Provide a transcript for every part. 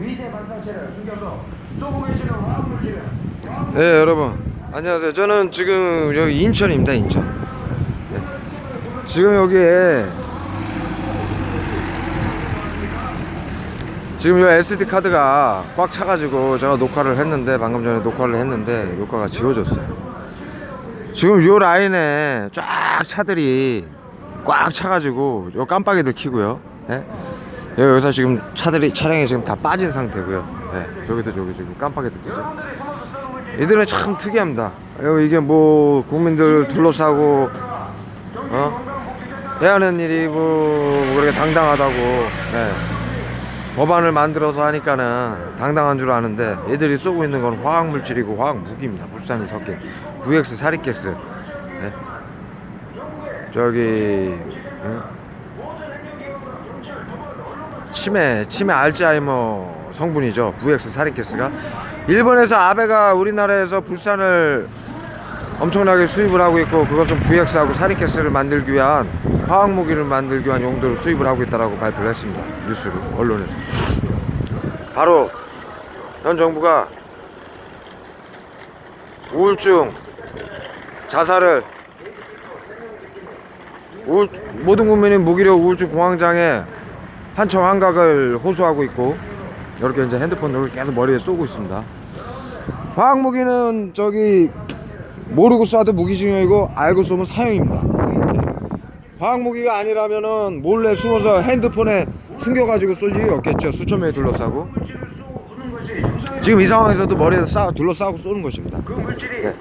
미세 반사체를 숨겨서 쏘고 계시는 화학물질을 네 여러분. 안녕하세요. 저는 지금 여기 인천입니다 인천. 네. 지금 여기에 지금 요 SD 카드가 꽉 차가지고 제가 녹화를 했는데 방금 전에 녹화를 했는데 녹화가 지워졌어요. 지금 요 라인에 쫙 차들이 꽉 차가지고 요 깜빡이들 켜고요. 예? 여기서 지금 차들이 차량이 지금 다 빠진 상태고요 예, 저기도 저기 지금 깜빡이들 켜죠 이들은 참 특이합니다. 어, 이게 뭐 국민들 둘러싸고 어? 해야 하는 일이 뭐 그렇게 당당하다고 네. 법안을 만들어서 하니까는 당당한 줄 아는데 얘들이 쏘고 있는 건 화학 물질이고 화학 무기입니다. 불산이 섞인 VX 사리가스. 네. 저기 응? 치매 치매 알츠하이머 성분이죠. VX 사리가스가 일본에서 아베가 우리나라에서 불산을 엄청나게 수입을 하고 있고 그것은 VX하고 사리가스를 만들기 위한 화학 무기를 만들기 위한 용도로 수입을 하고 있다라고 발표를 했습니다. 뉴스로 언론에서. 바로 현 정부가 우울증 자살을 우울, 모든 국민이 무기력 우울증 공황장애 한청 한각을 호소하고 있고 이렇게 이제 핸드폰으로 계속 머리에 쏘고 있습니다. 화학 무기는 저기 모르고 쏴도 무기징역이고 알고 쏘면 사형입니다. 네. 화학 무기가 아니라면은 몰래 숨어서 핸드폰에 숨겨가지고 쏠 일이 없겠죠. 수천 명이 둘러싸고 지금 이 상황에서도 머리에서 싸 둘러싸고 쏘는 것입니다. 그 네.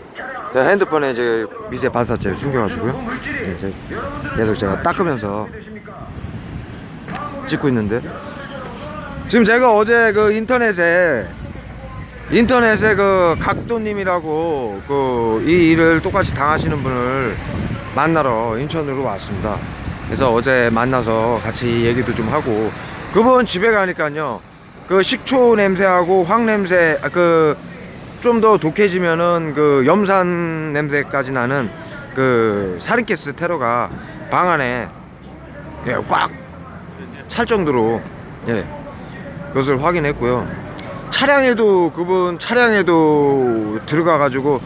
네, 핸드폰에 이제 미세 반사체를 숨겨가지고요. 네, 이제 계속 제가 닦으면서 찍고 있는데 지금 제가 어제 그 인터넷에 인터넷에 그 각도님이라고 그 이 일을 똑같이 당하시는 분을 만나러 인천으로 왔습니다. 그래서 어제 만나서 같이 얘기도 좀 하고 그분 집에 가니까요 그 식초 냄새하고 황 냄새 그좀 더 독해지면은 그 염산 냄새까지 나는 그 사린가스 테러가 방 안에 예, 꽉 찰 정도로 예 그것을 확인했고요. 차량에도 그분 차량에도 들어가 가지고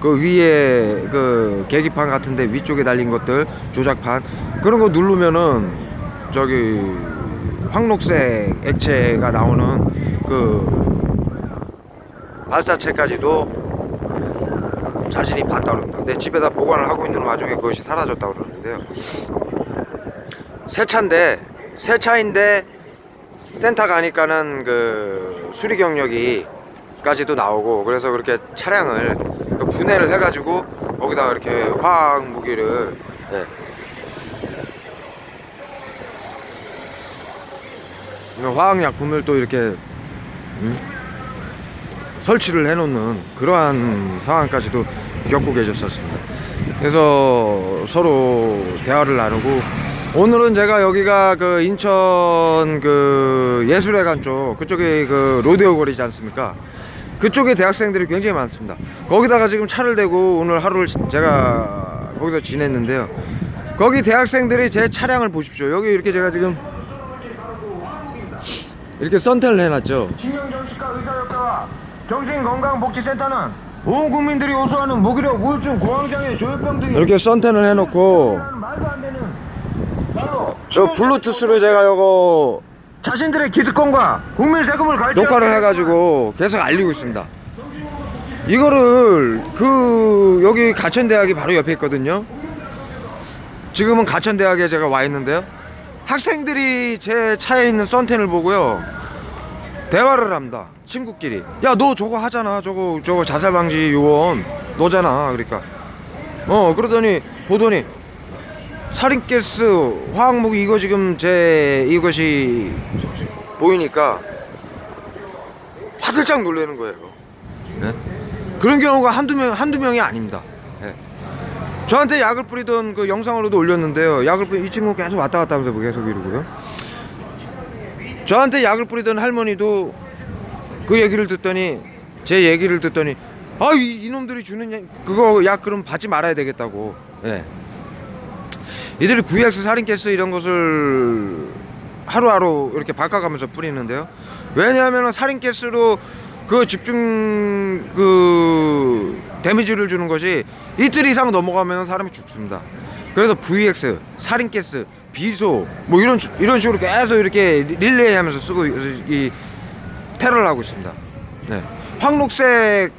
그 위에 그 계기판 같은데 위쪽에 달린 것들 조작판 그런 거 누르면은 저기 황록색 액체가 나오는 그 발사체까지도 자신이 봤다 그럽니다. 내 집에다 보관을 하고 있는 와중에 그것이 사라졌다 그러는데요. 새 차인데 새 차인데 센터 가니까는 그 수리 경력이 까지도 나오고 그래서 그렇게 차량을 분해를 해가지고 거기다가 이렇게 화학 무기를 예. 화학 약품을 또 이렇게 음? 설치를 해놓는 그러한 상황까지도 겪고 계셨었습니다. 그래서 서로 대화를 나누고 오늘은 제가 여기가 그 인천 그 예술회관 쪽 그쪽에 그 로데오 거리지 않습니까? 그쪽에 대학생들이 굉장히 많습니다. 거기다가 지금 차를 대고 오늘 하루를 제가 거기서 지냈는데요. 거기 대학생들이 제 차량을 보십시오. 여기 이렇게 제가 지금 이렇게 선텐을 해놨죠. 신경정신과 의사협회와 정신건강복지센터는 온 국민들이 호소하는 무기력 우울증 공황장애 조현병 등이 이렇게 선텐을 해놓고 저 블루투스로 제가 요거 자신들의 기득권과 국민 세금을 갈취 녹화를 해가지고 계속 알리고 있습니다. 이거를 그 여기 가천대학이 바로 옆에 있거든요. 지금은 가천대학에 제가 와 있는데요. 학생들이 제 차에 있는 썬텐을 보고요. 대화를 합니다. 친구끼리. 야, 너 저거 하잖아. 저거, 저거 자살 방지 요원. 너잖아. 그러니까. 어, 그러더니, 보더니, 살인가스, 화학무기, 이거 지금 제, 이것이 보이니까 화들짝 놀라는 거예요. 예? 그런 경우가 한두 명, 한두 명이 아닙니다. 예. 저한테 약을 뿌리던 그 영상으로도 올렸는데요. 약을 뿌리, 이 친구 계속 왔다 갔다 하면서 뭐 계속 이러고요. 저한테 약을 뿌리던 할머니도 그 얘기를 듣더니, 제 얘기를 듣더니, 아, 이, 이놈들이 주는 약- 그거 약 그럼 받지 말아야 되겠다고. 예. 이들이 VX 살인가스 이런 것을 하루하루 이렇게 바꿔가면서 뿌리는데요. 왜냐하면 살인가스로 그 집중 그 데미지를 주는 것이 이틀 이상 넘어가면 사람이 죽습니다. 그래서 VX, 살인가스, 비소 뭐 이런 주- 이런 식으로 계속 이렇게 릴레이하면서 쓰고 이 테러를 하고 있습니다. 네. 황록색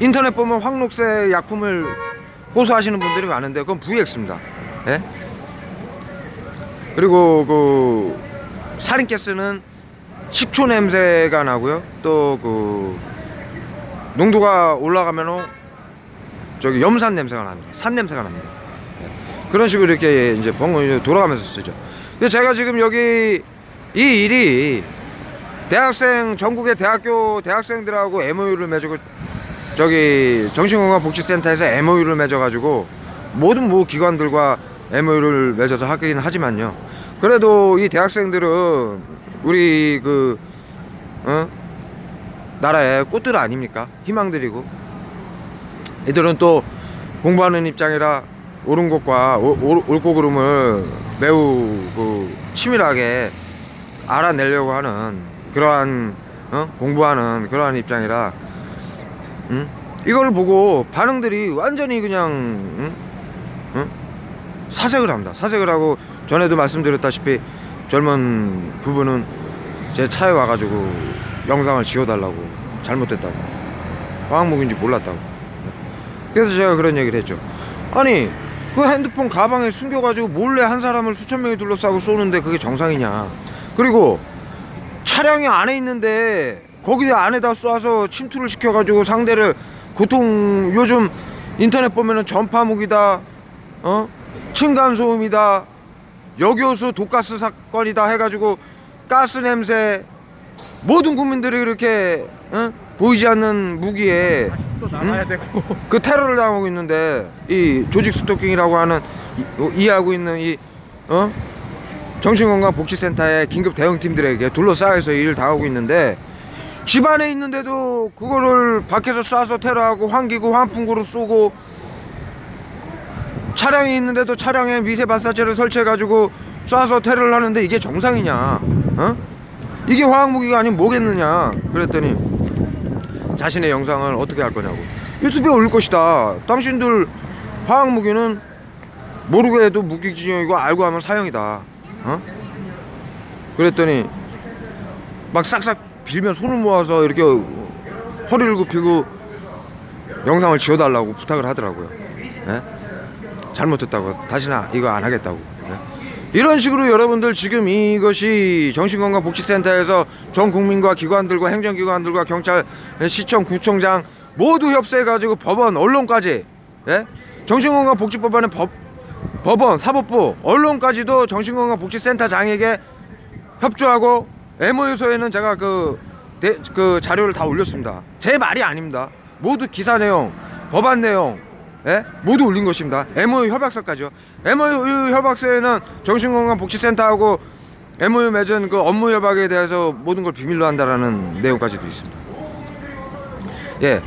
인터넷 보면 황록색 약품을 호소하시는 분들이 많은데 그건 VX입니다. 예? 그리고 그 살인 가스는 식초 냄새가 나고요. 또 그 농도가 올라가면 저기 염산 냄새가 납니다. 산 냄새가 납니다. 예. 그런 식으로 이렇게 이제 벙 돌아가면서 쓰죠. 근데 제가 지금 여기 이 일이 대학생 전국의 대학교 대학생들하고 MOU를 맺고 저기 정신건강복지센터에서 MOU를 맺어가지고 모든 모 기관들과 MOU를 맺어서 하긴 하지만요. 그래도 이 대학생들은 우리 그 어? 나라의 꽃들 아닙니까? 희망들이고 이들은 또 공부하는 입장이라 옳은 것과 옳고 그름을 매우 그 치밀하게 알아내려고 하는 그러한 어? 공부하는 그러한 입장이라 응? 이걸 보고 반응들이 완전히 그냥 응? 응? 사색을 합니다. 사색을 하고 전에도 말씀드렸다시피 젊은 부부는 제 차에 와가지고 영상을 지워달라고 잘못됐다고 화학무기인지 몰랐다고 그래서 제가 그런 얘기를 했죠. 아니 그 핸드폰 가방에 숨겨가지고 몰래 한 사람을 수천 명이 둘러싸고 쏘는데 그게 정상이냐? 그리고 차량이 안에 있는데 거기 안에다 쏴서 침투를 시켜가지고 상대를 고통 요즘 인터넷 보면은 전파 무기다, 어 층간 소음이다, 여교수 독가스 사건이다 해가지고 가스 냄새 모든 국민들이 이렇게 어? 보이지 않는 무기에 되고 그 테러를 당하고 있는데 이 조직 스토킹이라고 하는 이, 어, 이해하고 있는 이 어? 정신건강복지센터의 긴급 대응팀들에게 둘러싸여서 일을 당하고 있는데 집 안에 있는데도 그거를 밖에서 쏴서 테러하고 환기구 환풍구로 쏘고 차량이 있는데도 차량에 미세 발사체를 설치해 가지고 쏴서 테러를 하는데 이게 정상이냐? 어? 이게 화학무기가 아니면 뭐겠느냐? 그랬더니 자신의 영상을 어떻게 할 거냐고 유튜브에 올릴 것이다 당신들 화학무기는 모르게 해도 무기징역이고 알고 하면 사형이다 어? 그랬더니 막 싹싹 빌면 손을 모아서 이렇게 허리를 굽히고 영상을 지워달라고 부탁을 하더라고요 예? 잘못했다고 다시는 이거 안 하겠다고 예? 이런 식으로 여러분들 지금 이것이 정신건강복지센터에서 전 국민과 기관들과 행정기관들과 경찰, 시청, 구청장 모두 협세해가지고 법원, 언론까지 예? 정신건강복지법안의 법, 법원, 사법부, 언론까지도 정신건강복지센터장에게 협조하고 MOU서에는 제가 그, 대- 그 자료를 다 올렸습니다. 제 말이 아닙니다. 모두 기사 내용, 법안 내용, 예? 모두 올린 것입니다. MOU 협약서까지요. MOU 협약서에는 정신건강복지센터하고 MOU 맺은 그 업무 협약에 대해서 모든 걸 비밀로 한다라는 내용까지도 있습니다. 예.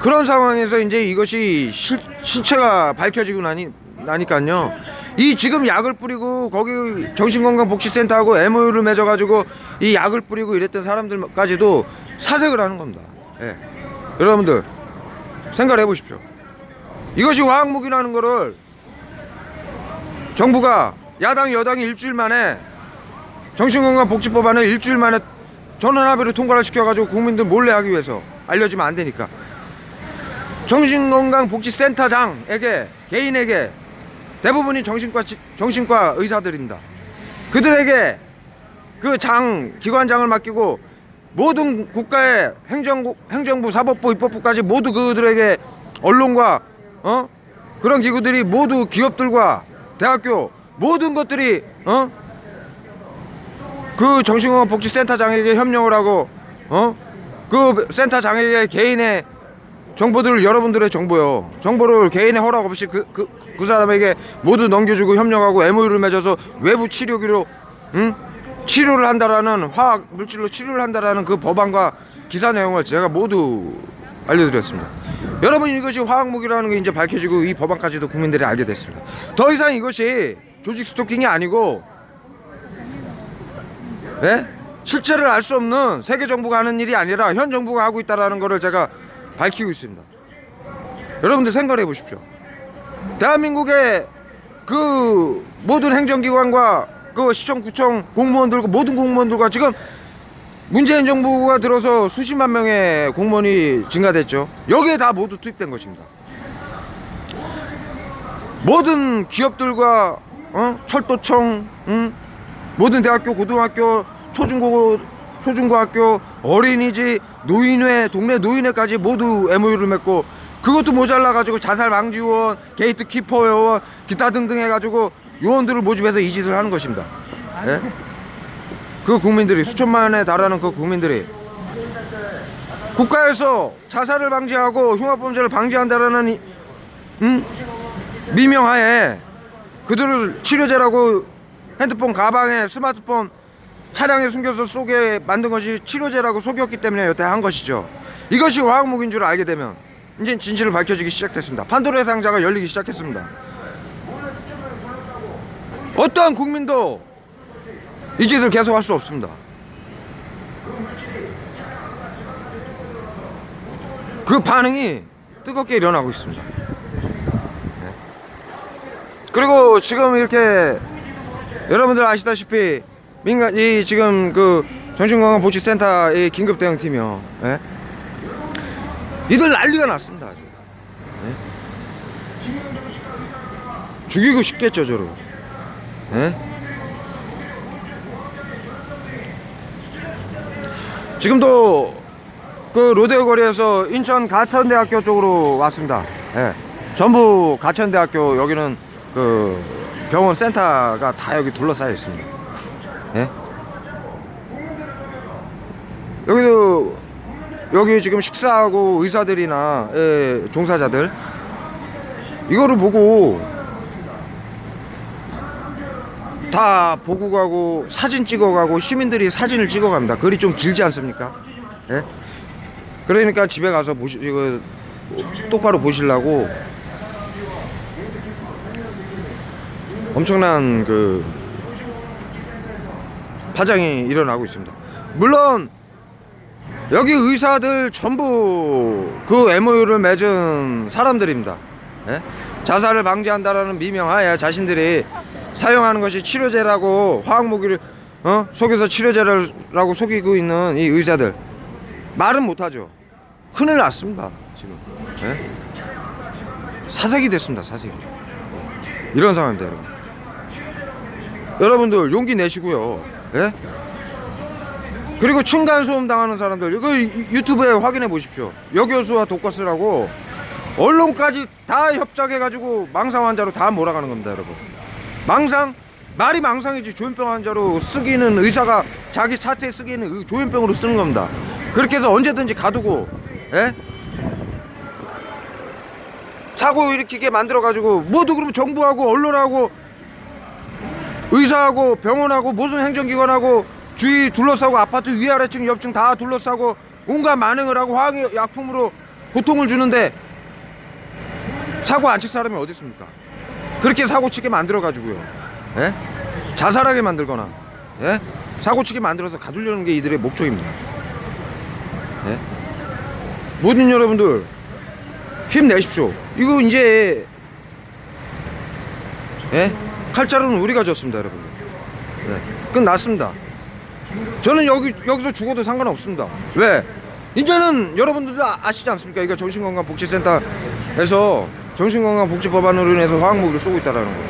그런 상황에서 이제 이것이 실, 실체가 밝혀지고 나니 나니까요. 이 지금 약을 뿌리고 거기 정신건강복지센터하고 MOU를 맺어가지고 이 약을 뿌리고 이랬던 사람들까지도 사색을 하는 겁니다. 예. 여러분들 생각을 해보십시오. 이것이 화학무기라는 거를 정부가 야당 여당이 일주일 만에 정신건강복지법안을 일주일 만에 전원합의로 통과를 시켜가지고 국민들 몰래 하기 위해서 알려지면 안 되니까 정신건강복지센터장에게 개인에게 대부분이 정신과 치- 정신과 의사들입니다. 그들에게 그 장 기관장을 맡기고 모든 국가의 행정부, 행정부, 사법부, 입법부까지 모두 그들에게 언론과 어? 그런 기구들이 모두 기업들과 대학교 모든 것들이 어? 그 정신건강복지센터장에게 협력을 하고 어? 그 센터장에게 개인의 정보들을 여러분들의 정보요 정보를 개인의 허락 없이 그 그 그 사람에게 모두 넘겨주고 협력하고 MOU를 맺어서 외부 치료기로 응 치료를 한다라는 화학 물질로 치료를 한다라는 그 법안과 기사 내용을 제가 모두 알려드렸습니다. 여러분 이것이 화학무기라는 게 이제 밝혀지고 이 법안까지도 국민들이 알게 됐습니다. 더 이상 이것이 조직 스토킹이 아니고 예? 실체를 알 수 없는 세계 정부가 하는 일이 아니라 현 정부가 하고 있다라는 것을 제가 밝히고 있습니다. 여러분들 생각해 보십시오. 대한민국의 그 모든 행정기관과 그 시청, 구청 공무원들과 모든 공무원들과 지금 문재인 정부가 들어서 수십만 명의 공무원이 증가됐죠. 여기에 다 모두 투입된 것입니다. 모든 기업들과 어? 철도청, 응? 모든 대학교, 고등학교, 초중고, 초중고학교, 어린이집, 노인회, 동네 노인회까지 모두 MOU를 맺고 그것도 모자라 가지고 자살 방지 요원, 게이트 키퍼 요원, 기타 등등 해 가지고 요원들을 모집해서 이 짓을 하는 것입니다. 예? 그 국민들이 수천만에 달하는 그 국민들이 국가에서 자살을 방지하고 흉악범죄를 방지한다라는 이- 음? 미명하에 그들을 치료제라고 핸드폰 가방에 스마트폰 차량에 숨겨서 쏘게 만든 것이 치료제라고 속였기 때문에 여태 한 것이죠. 이것이 화학무기인 줄 알게 되면 이제 진실을 밝혀지기 시작됐습니다. 판도라의 상자가 열리기 시작했습니다. 어떠한 국민도 이 짓을 계속할 수 없습니다. 그 반응이 뜨겁게 일어나고 있습니다. 네. 그리고 지금 이렇게 여러분들 아시다시피 민간 이 지금 그 정신건강보치센터 이 긴급 대응 팀이요. 예? 이들 난리가 났습니다. 예? 죽이고 싶겠죠, 저를. 예? 지금도 그 로데오 거리에서 인천 가천대학교 쪽으로 왔습니다. 예. 전부 가천대학교 여기는 그 병원 센터가 다 여기 둘러싸여 있습니다. 예? 여기도 여기 지금 식사하고 의사들이나 예, 종사자들 이거를 보고 다 보고 가고 사진 찍어 가고 시민들이 사진을 찍어 갑니다. 글이 좀 길지 않습니까? 예? 그러니까 집에 가서 보시 이거 똑바로 보시려고 엄청난 그 파장이 일어나고 있습니다. 물론 여기 의사들 전부 그 MOU를 맺은 사람들입니다. 예? 자살을 방지한다라는 미명하에 자신들이 사용하는 것이 치료제라고 화학무기를 어? 속여서 치료제라고 속이고 있는 이 의사들 말은 못하죠. 큰일 났습니다. 지금 예? 사색이 됐습니다. 사색이 이런 상황입니다, 여러분. 여러분들 용기 내시고요. 예? 그리고 층간 소음 당하는 사람들 이거 유- 유튜브에 확인해 보십시오. 여교수와 독거스라고 언론까지 다 협작해 가지고 망상 환자로 다 몰아가는 겁니다, 여러분. 망상 말이 망상이지 조현병 환자로 쓰기는 의사가 자기 사태에 쓰기는 의- 조현병으로 쓰는 겁니다. 그렇게 해서 언제든지 가두고 예? 사고 일으키게 만들어 가지고 모두 그러면 정부하고 언론하고 의사하고 병원하고 모든 행정기관하고 주위 둘러싸고 아파트 위아래층 옆층 다 둘러싸고 온갖 만행을 하고 화학약품으로 고통을 주는데 사고 안 칠 사람이 어디 있습니까? 그렇게 사고 치게 만들어 가지고요. 예? 자살하게 만들거나 예? 사고 치게 만들어서 가두려는 게 이들의 목적입니다. 예? 모든 여러분들 힘내십시오. 이거 이제 예? 칼자루는 우리가 졌습니다, 여러분들. 예. 끝났습니다. 저는 여기 여기서 죽어도 상관없습니다. 왜? 이제는 여러분들도 아- 아시지 않습니까? 이거 정신건강복지센터에서 정신건강복지법안으로 인해서 화학무기를 쏘고 있다라는 거.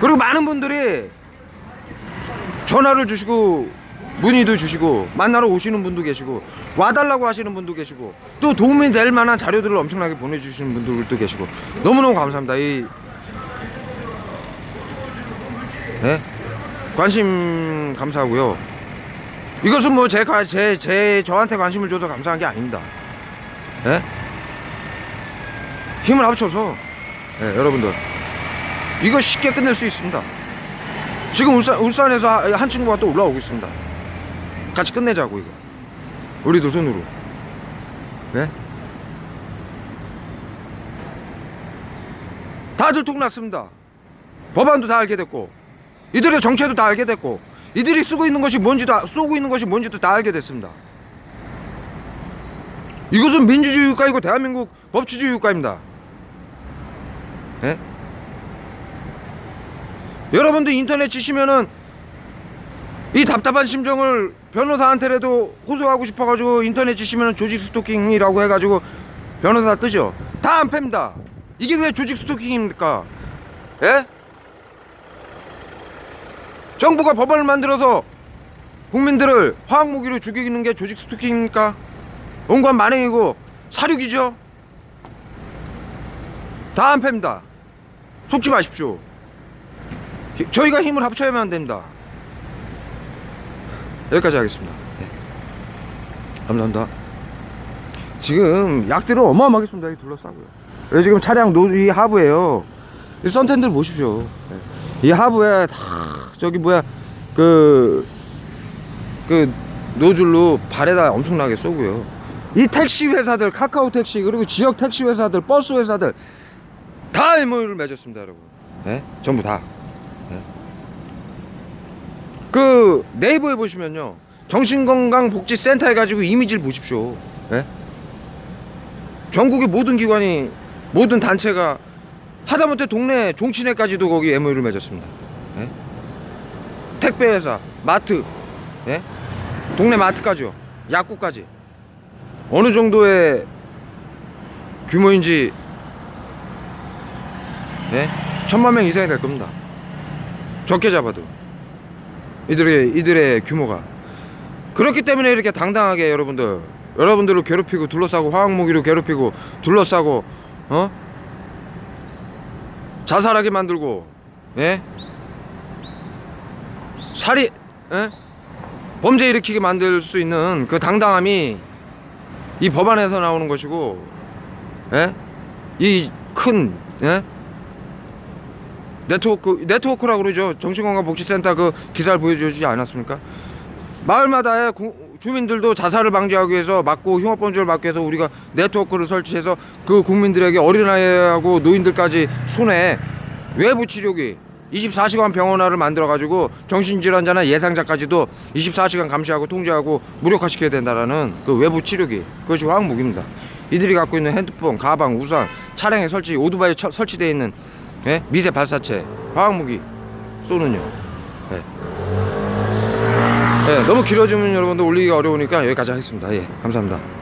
그리고 많은 분들이 전화를 주시고 문의도 주시고 만나러 오시는 분도 계시고 와달라고 하시는 분도 계시고 또 도움이 될 만한 자료들을 엄청나게 보내주시는 분들도 계시고 너무너무 감사합니다. 이 네? 관심 감사하고요. 이것은 뭐제제제 저한테 관심을 줘서 감사한 게 아닙니다. 예? 힘을 합쳐서 예, 여러분들 이거 쉽게 끝낼 수 있습니다. 지금 울산 울산에서 하- 한 친구가 또 올라오고 있습니다. 같이 끝내자고 이거. 우리도 손으로. 예? 다들 통났습니다. 법안도 다 알게 됐고 이들의 정체도 다 알게 됐고 이들이 쓰고 있는 것이 뭔지도 아- 쏘고 있는 것이 뭔지도 다 알게 됐습니다. 이것은 민주주의 국가이고 대한민국 법치주의 국가입니다. 예? 여러분들 인터넷 치시면은 이 답답한 심정을 변호사한테라도 호소하고 싶어가지고 인터넷 치시면은 조직 스토킹이라고 해가지고 변호사 뜨죠. 다 안 팹니다. 이게 왜 조직 스토킹입니까? 예? 정부가 법안을 만들어서 국민들을 화학 무기로 죽이는 게 조직 스토킹입니까? 온갖 만행이고 사륙이죠. 다 안 팹니다. 속지 마십시오. 히- 저희가 힘을 합쳐야만 됩니다. 여기까지 하겠습니다. 네. 감사합니다. 지금 약들은 어마어마하게 쏜다. 이 둘러싸고요. 여기 지금 차량 노 이 하부에요. 이 썬텐들 보십시오. 네. 이 하부에 다 저기 뭐야 그그 노즐로 발에다 엄청나게 쏘고요. 이 택시 회사들 카카오 택시 그리고 지역 택시 회사들 버스 회사들 다 MOU를 맺었습니다, 여러분. 예? 전부 다. 예? 그 네이버에 보시면요. 정신건강복지센터 해가지고 이미지를 보십시오. 예? 전국의 모든 기관이 모든 단체가 하다못해 동네 종친회까지도 거기 MOU를 맺었습니다. 예? 택배회사, 마트, 예? 동네 마트까지요. 약국까지. 어느 정도의 규모인지 예? 천만 명 이상이 될 겁니다. 적게 잡아도 이들의 이들의 규모가 그렇기 때문에 이렇게 당당하게 여러분들 여러분들을 괴롭히고 둘러싸고 화학 무기로 괴롭히고 둘러싸고 어 자살하게 만들고 예 살이 예 범죄 일으키게 만들 수 있는 그 당당함이 이 법안에서 나오는 것이고 예? 이큰 예? 네트워크 네트워크라고 그러죠 정신건강복지센터 그 기사를 보여주지 않았습니까? 마을마다의 구- 주민들도 자살을 방지하기 위해서 막고 흉악범죄를 막기 위해서 우리가 네트워크를 설치해서 그 국민들에게 어린아이하고 노인들까지 손에 외부 치료기 24시간 병원화를 만들어 가지고 정신질환자나 예상자까지도 24시간 감시하고 통제하고 무력화시켜야 된다라는 그 외부 치료기 그것이 화학 무기입니다. 이들이 갖고 있는 핸드폰, 가방, 우산, 차량에 설치 오토바이에 처- 설치되어 있는 예? 미세 발사체, 화학 무기 쏘는요. 예. 예, 너무 길어지면 여러분들 올리기가 어려우니까 여기까지 하겠습니다. 예, 감사합니다.